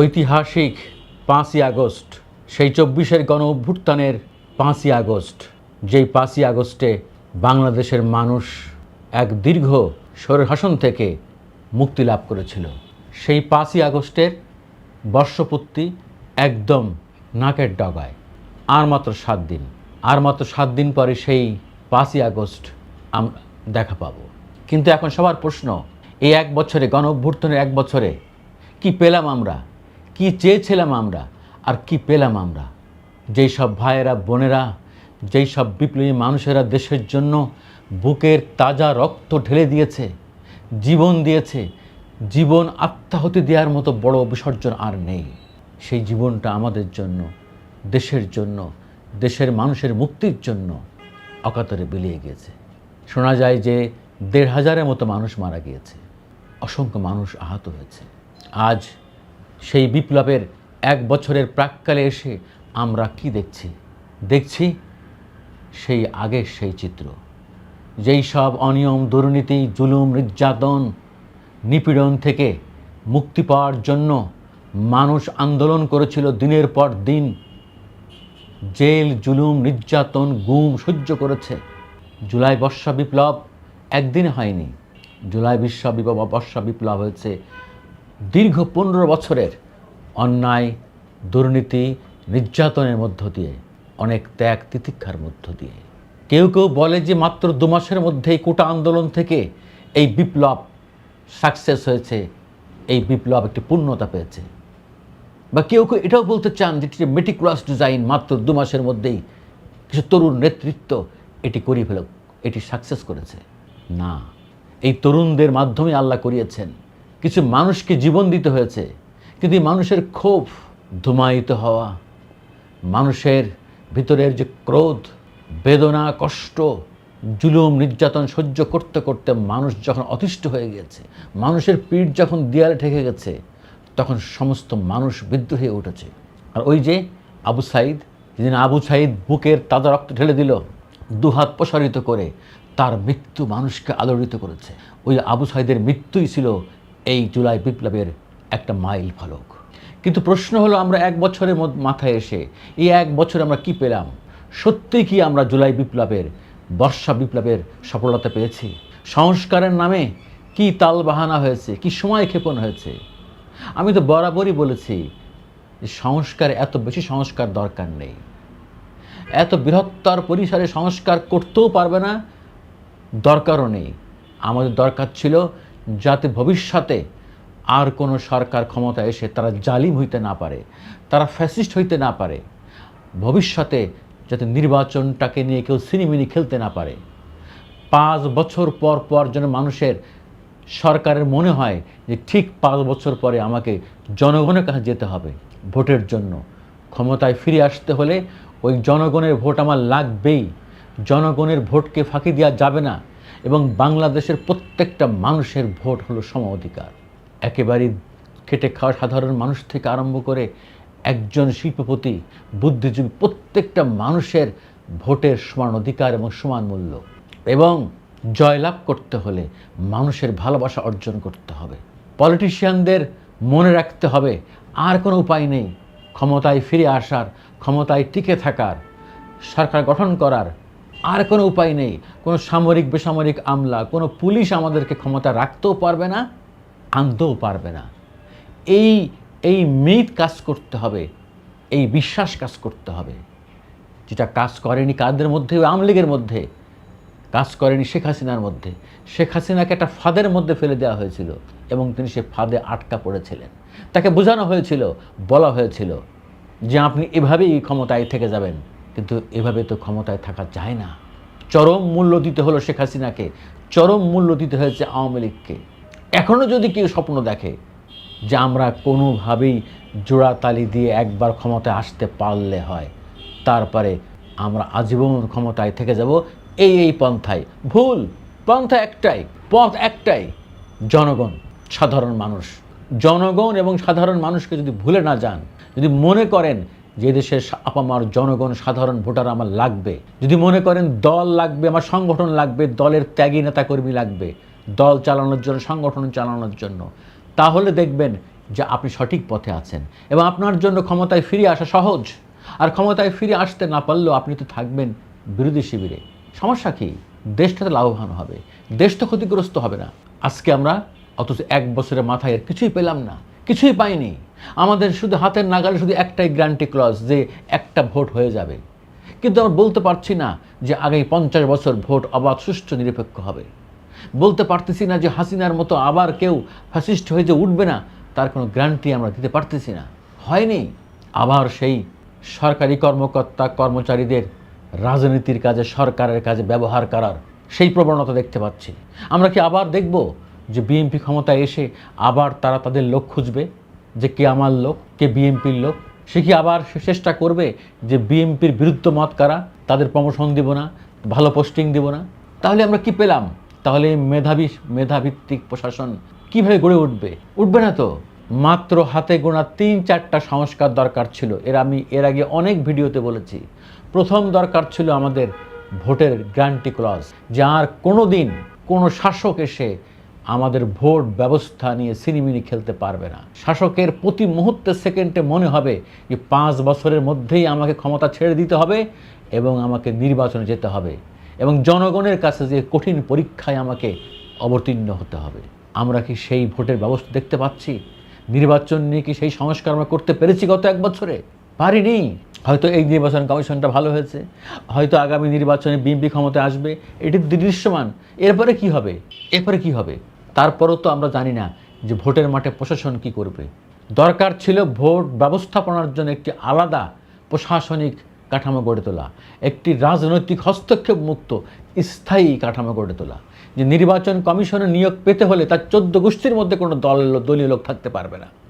ঐতিহাসিক পাঁচই আগস্ট, সেই চব্বিশের গণ অভ্যুত্থানের পাঁচই আগস্ট, যেই পাঁচই আগস্টে বাংলাদেশের মানুষ এক দীর্ঘ স্বৈরশাসন থেকে মুক্তি লাভ করেছিল। সেই পাঁচই আগস্টের বর্ষপূর্তি একদম নাকের ডগায়, আর মাত্র সাত দিন, আর মাত্র সাত দিন পরে সেই পাঁচই আগস্ট আমরা দেখা পাবো। কিন্তু এখন সবার প্রশ্ন, এই এক বছরে গণ অভ্যুত্থানের এক বছরে কি পেলাম আমরা? কি চেয়েছিলাম আমরা আর কি পেলাম আমরা? যেই সব ভাইয়েরা, বোনেরা, যেই সব বিপ্লবী মানুষেরা দেশের জন্য বুকের তাজা রক্ত ঢেলে দিয়েছে, জীবন দিয়েছে, জীবন আত্মাহতি দেওয়ার মতো বড় বিসর্জন আর নেই। সেই জীবনটা আমাদের জন্য, দেশের জন্য, দেশের মানুষের মুক্তির জন্য অকাতরে বিলিয়ে গিয়েছে। শোনা যায় যে দেড় হাজারের মতো মানুষ মারা গিয়েছে। অসংখ্য মানুষ আহত হয়েছে। আজ সেই বিপ্লবের এক বছরের প্রাককালে এসে আমরা কি দেখছি? দেখছি সেই আগের সেই চিত্র। যেই সব অনিয়ম, দুর্নীতি, জুলুম, নির্যাতন, নিপীড়ন থেকে মুক্তি পাওয়ার জন্য মানুষ আন্দোলন করেছিল দিনের পর দিন। জেল, জুলুম, নির্যাতন, গুম সহ্য করেছে। জুলাই বর্ষা বিপ্লব একদিন হয়নি। জুলাই বিশ্ব বর্ষা বিপ্লব হয়েছে দীর্ঘ পনেরো বছরের অন্যায়, দুর্নীতি, নির্যাতনের মধ্য দিয়ে, অনেক ত্যাগ তিতিক্ষার মধ্য দিয়ে। কেউ কেউ বলে যে মাত্র দু মাসের মধ্যেই কোটা আন্দোলন থেকে এই বিপ্লব সাকসেস হয়েছে, এই বিপ্লব একটি পূর্ণতা পেয়েছে। বা কেউ কেউ এটাও বলতে চান যে এটি মেটিকুলাস ডিজাইন মাত্র দু মাসের মধ্যেই কিছু তরুণ নেতৃত্ব এটি করিয়ে ফেল এটি সাকসেস করেছে। না, এই তরুণদের মাধ্যমে আল্লাহ করিয়েছেন। কিছু মানুষকে জীবন দিতে হয়েছে, কিন্তু মানুষের ক্ষোভ, ধুমায়িত হওয়া, মানুষের ভিতরের যে ক্রোধ, বেদনা, কষ্ট, জুলুম, নির্যাতন সহ্য করতে করতে মানুষ যখন অতিষ্ঠ হয়ে গিয়েছে, মানুষের পিঠ যখন দেয়ালে ঠেকে গেছে, তখন সমস্ত মানুষ বিদ্রোহ উঠেছে। আর ওই যে আবু সাইদ, যেদিন আবু সাইদ বুকের তাজা রক্ত ঢেলে দিল, দুহাত প্রসারিত করে, তার মৃত্যু মানুষকে আলোড়িত করেছে। ওই আবু সাইদের মৃত্যুই ছিল এই জুলাই বিপ্লবের একটা মাইল ফলক। কিন্তু প্রশ্ন হলো, আমরা এক বছরের মাথায় এসে এই এক বছরে আমরা কি পেলাম? সত্যি কি আমরা জুলাই বিপ্লবের, বর্ষা বিপ্লবের সফলতা পেয়েছি? সংস্কারের নামে কি তাল বাহানা হয়েছে? কি সময় ক্ষেপণ হয়েছে? আমি তো বরাবরই বলেছি যে সংস্কার, এত বেশি সংস্কার দরকার নেই। এত বৃহত্তর পরিসরে সংস্কার করতেও পারবে না, দরকারও নেই। আমাদের দরকার ছিল যাতে ভবিষ্যতে আর কোনো সরকার ক্ষমতা এসে তারা জালিম হইতে না পারে, তারা ফ্যাসিস্ট হইতে না পারে, ভবিষ্যতে যাতে নির্বাচনটাকে নিয়ে কেউ সিনেমিনি খেলতে না পারে। পাঁচ বছর পর পর যেন মানুষের সরকারের মনে হয় যে ঠিক পাঁচ বছর পরে আমাকে জনগণের কাছে যেতে হবে ভোটের জন্য। ক্ষমতায় ফিরে আসতে হলে ওই জনগণের ভোট আমার লাগবেই। জনগণের ভোটকে ফাঁকি দেওয়া যাবে না। এবং বাংলাদেশের প্রত্যেকটা মানুষের ভোট হলো সম অধিকার। একেবারেই খেটে খাওয়া সাধারণ মানুষ থেকে আরম্ভ করে একজন শিল্পপতি, বুদ্ধিজীবী প্রত্যেকটা মানুষের ভোটের সমান অধিকার এবং সমান মূল্য। এবং জয়লাভ করতে হলে মানুষের ভালোবাসা অর্জন করতে হবে। পলিটিশিয়ানদের মনে রাখতে হবে, আর কোনো উপায় নেই। ক্ষমতায় ফিরে আসার, ক্ষমতায় টিকে থাকার, সরকার গঠন করার আর কোনো উপায় নেই। কোনো সামরিক, বেসামরিক আমলা, কোনো পুলিশ আমাদেরকে ক্ষমতা রাখতেও পারবে না, আনতেও পারবে না। এই এই মিথ কাজ করতে হবে, এই বিশ্বাস কাজ করতে হবে। যেটা কাজ করেনি কাদের মধ্যে? ওই আওয়ামী লীগের মধ্যে। কাজ করেনি শেখ হাসিনার মধ্যে। শেখ হাসিনাকে একটা ফাঁদের মধ্যে ফেলে দেওয়া হয়েছিল এবং তিনি সে ফাঁদে আটকা পড়েছিলেন। তাকে বোঝানো হয়েছিল, বলা হয়েছিল যে আপনি এভাবেই ক্ষমতায় থেকে যাবেন। কিন্তু এভাবে তো ক্ষমতায় থাকা যায় না। চরম মূল্য দিতে হলো শেখ হাসিনাকে, চরম মূল্য দিতে হয়েছে আওয়ামী লীগকে। এখনও যদি কেউ স্বপ্ন দেখে যে আমরা কোনোভাবেই জোড়াতালি দিয়ে একবার ক্ষমতায় আসতে পারলে হয়, তারপরে আমরা আজীবন ক্ষমতায় থেকে যাব, এই এই পন্থায়। ভুল, পন্থা একটাই, পথ একটাই, জনগণ, সাধারণ মানুষ। জনগণ এবং সাধারণ মানুষকে যদি ভুলে না যান, যদি মনে করেন যে দেশের আপামার জনগণ, সাধারণ ভোটার আমার লাগবে। যদি মনে করেন দল লাগবে, আমার সংগঠন লাগবে, দলের ত্যাগী নেতাকর্মী লাগবে, দল চালানোর জন্য, সংগঠন চালানোর জন্য, তাহলে দেখবেন যে আপনি সঠিক পথে আছেন এবং আপনার জন্য ক্ষমতায় ফিরে আসা সহজ। আর ক্ষমতায় ফিরে আসতে না পারলেও আপনি তো থাকবেন বিরোধী শিবিরে। সমস্যা কি? দেশটা তো লাভবান হবে। দেশ তো ক্ষতিগ্রস্ত হবে না। আজকে আমরা অথচ এক বছরের মাথায় কিছুই পেলাম না। কিছুই পাইনি। আমাদের শুধু হাতের নাগালে শুধু একটাই গ্যারান্টি ক্লজ যে একটা ভোট হয়ে যাবে। কিন্তু আমরা বলতে পারছি না যে আগামী পঞ্চাশ বছর ভোট অবাধ, সুষ্ঠু, নিরপেক্ষ হবে। বলতে পারতেছি না যে হাসিনার মতো আবার কেউ ফ্যাসিস্ট হয়ে যে উঠবে না, তার কোনো গ্যারান্টি আমরা দিতে পারতেছি না। হয়নি। আবার সেই সরকারি কর্মকর্তা, কর্মচারীদের রাজনীতির কাজে, সরকারের কাজে ব্যবহার করার সেই প্রবণতা দেখতে পাচ্ছি। আমরা কি আবার দেখব যে বিএনপি ক্ষমতায় এসে আবার তারা তাদের লোক খুঁজবে? যে কে আমার লোক, কে বিএনপির লোক, সে কি আবার চেষ্টা করবে যে বিএনপির বিরুদ্ধ মত কারা, তাদের প্রমোশন দিব না, ভালো পোস্টিং দিব না? তাহলে আমরা কি পেলাম? তাহলে মেধাবী, মেধাভিত্তিক প্রশাসন কীভাবে গড়ে উঠবে? উঠবে না তো। মাত্র হাতে গোনা তিন চারটা সংস্কার দরকার ছিল। এর আমি এর আগে অনেক ভিডিওতে বলেছি। প্রথম দরকার ছিল আমাদের ভোটের গ্যারান্টি ক্লজ যার কোনো দিন কোনো শাসক এসে আমাদের ভোট ব্যবস্থা নিয়ে সিনিমিনি খেলতে পারবে না। শাসকের প্রতি মুহূর্তে সেকেন্ডে মনে হবে যে পাঁচ বছরের মধ্যেই আমাকে ক্ষমতা ছেড়ে দিতে হবে এবং আমাকে নির্বাচনে যেতে হবে এবং জনগণের কাছে যে কঠিন পরীক্ষায় আমাকে অবতীর্ণ হতে হবে। আমরা কি সেই ভোটের ব্যবস্থা দেখতে পাচ্ছি? নির্বাচন নিয়ে কি সেই সংস্কার আমরা করতে পেরেছি গত এক বছরে? পারিনি। হয়তো এই নির্বাচন কমিশনটা ভালো হয়েছে। হয়তো আগামী নির্বাচনে বিএনপি ক্ষমতায় আসবে। এটি দৃশ্যমান। এরপরে কি হবে? এরপরে কি হবে? তারপরও তো আমরা জানি না যে ভোটের মাঠে প্রশাসন কি করবে। দরকার ছিল ভোট ব্যবস্থাপনার জন্য একটি আলাদা প্রশাসনিক কাঠামো গড়ে তোলা, একটি রাজনৈতিক হস্তক্ষেপ মুক্ত স্থায়ী কাঠামো গড়ে তোলা। যে নির্বাচন কমিশনের নিয়োগ পেতে হলে তার চোদ্দ গোষ্ঠীর মধ্যে কোনো দল দলীয় লোক থাকতে পারবে না।